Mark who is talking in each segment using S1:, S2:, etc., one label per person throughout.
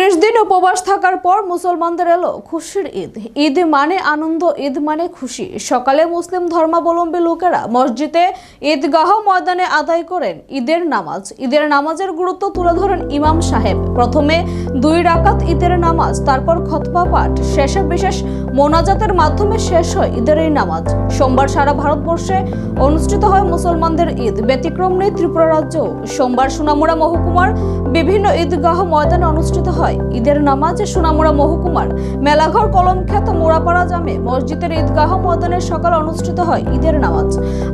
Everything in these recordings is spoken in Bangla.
S1: তিরিশ দিন উপবাস থাকার পর মুসলমানদের এলো খুশির ঈদ। ঈদ মানে আনন্দ, ঈদ মানে খুশি। সকালে মুসলিম ধর্মাবলম্বী লোকেরা মসজিদে ঈদগাহ ময়দানে আদায় করেন ঈদের নামাজ। ঈদের নামাজের গুরুত্ব তুলে ধরেন ইমাম সাহেব। প্রথমে দুই রাকাত ঈদের নামাজ, তারপর খতবা পাঠ, শেষে বিশেষ মোনাজাতের মাধ্যমে শেষ হয় ঈদের এই নামাজ। সোমবার সারা ভারতবর্ষে অনুষ্ঠিত হয় মুসলমানদের ঈদ, ব্যতিক্রম নেই ত্রিপুরা রাজ্য। সোমবার সোনামুড়া মহকুমার বিভিন্ন ঈদগাহ ময়দানে অনুষ্ঠিত হয় ঈদের নামাজে। সোনামুড়া মহকুমার মেলাঘর কলমখ্যাত মোড়াপাড়া জামে মসজিদের ঈদগাহ ময়দানে সকালে অনুষ্ঠিত হয় ঈদের নামাজ।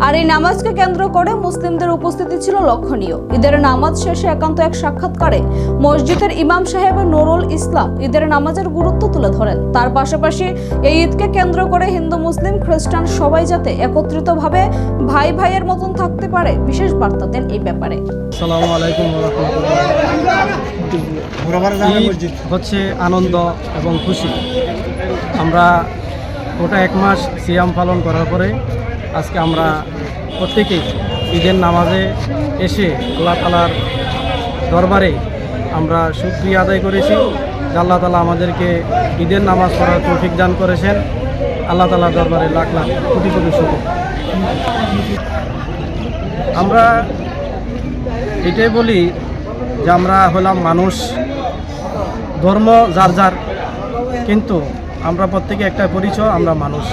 S1: আর এই নামাজকে কেন্দ্র করে মুসলিমদের উপস্থিতি ছিল লক্ষণীয়। ঈদের নামাজ শেষে একান্ত এক সাক্ষাৎকারে মসজিদের ইমাম সাহেব নুরুল ইসলাম ঈদের নামাজের গুরুত্ব তুলে ধরেন। তার পাশাপাশি এই ঈদকে কেন্দ্র করে হিন্দু, মুসলিম, খ্রিস্টান সবাই যাতে একত্রিতভাবে ভাই ভাইয়ের মতন থাকতে পারে, বিশেষ বার্তা দেন এই ব্যাপারে।
S2: হচ্ছে আনন্দ এবং খুশি। আমরা ওটা এক মাস সিয়াম পালন করার পরে আজকে আমরা প্রত্যেকেই ঈদের নামাজে এসে তালার দরবারে আমরা সুক্রিয়া আদায় করেছি। আল্লাহ তালা আমাদেরকে ঈদের নামাজ পড়ার তৌফিক দান করেছেন। আল্লাহ তালার দরবারে লাখ লাখ কোটি কোটি শুকুর। আমরা এটাই বলি যে আমরা হলাম মানুষ, ধর্ম যার যার, কিন্তু আমরা প্রত্যেকে একটা পরিচয়, আমরা মানুষ।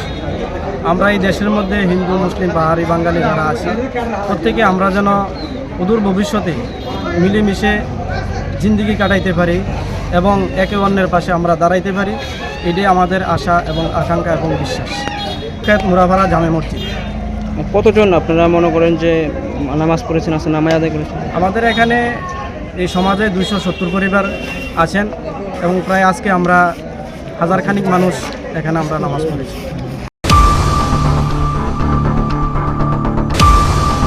S2: আমরা এই দেশের মধ্যে হিন্দু, মুসলিম, পাহাড়ি, বাঙালি যারা আছে, প্রত্যেকে আমরা যেন অদূর ভবিষ্যতে মিলেমিশে জিন্দিগি কাটাইতে পারি এবং একে অন্যের পাশে আমরা দাঁড়াইতে পারি এটাই আমাদের আশা এবং আকাঙ্ক্ষা এবং বিশ্বাস। খেত মুরাভাড়া জামে মসজিদ।
S3: কতজন আপনারা মনে করেন যে নামাজ পড়েছেন আসলে নামাজ আদায় করেছেন?
S2: আমাদের এখানে এই সমাজে দুইশো সত্তর পরিবার আছেন এবং প্রায় আজকে আমরা হাজার খানিক মানুষ এখানে আমরা নামাজ পড়েছি।